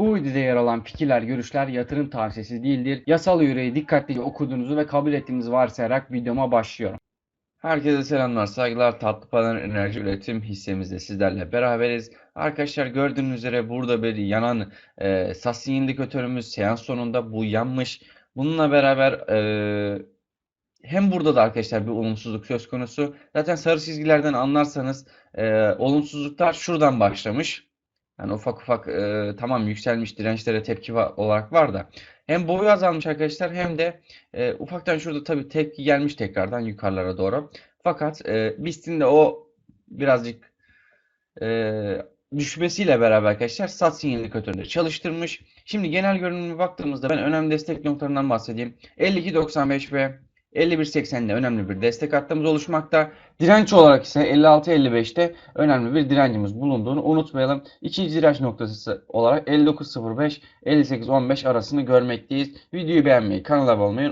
Bu videoda yer alan fikirler, görüşler yatırım tavsiyesi değildir. Yasal yüreği dikkatlice okuduğunuzu ve kabul ettiğinizi varsayarak videoma başlıyorum. Herkese selamlar, saygılar. Tatlı Panel Enerji Üretim hissemizde sizlerle beraberiz. Arkadaşlar gördüğünüz üzere burada bir yanan e, Sassi indikatörümüz seans sonunda bu yanmış. Bununla beraber e, hem burada da arkadaşlar bir olumsuzluk söz konusu. Zaten sarı çizgilerden anlarsanız e, olumsuzluklar şuradan başlamış. Yani ufak ufak e, tamam yükselmiş dirençlere tepki va- olarak var da hem boyu azalmış arkadaşlar hem de e, ufaktan şurada tabii tepki gelmiş tekrardan yukarılara doğru. Fakat e, BIST'in de o birazcık e, düşmesiyle beraber arkadaşlar sat sinyal indikatörünü çalıştırmış. Şimdi genel görünüme baktığımızda ben önemli destek noktalarından bahsedeyim. 52.95 ve 51.80'de önemli bir destek hattımız oluşmakta. Direnç olarak ise 56.55'te önemli bir direncimiz bulunduğunu unutmayalım. İkinci direnç noktası olarak 59.05 58.15 arasını görmekteyiz. Videoyu beğenmeyi, kanala abone olmayı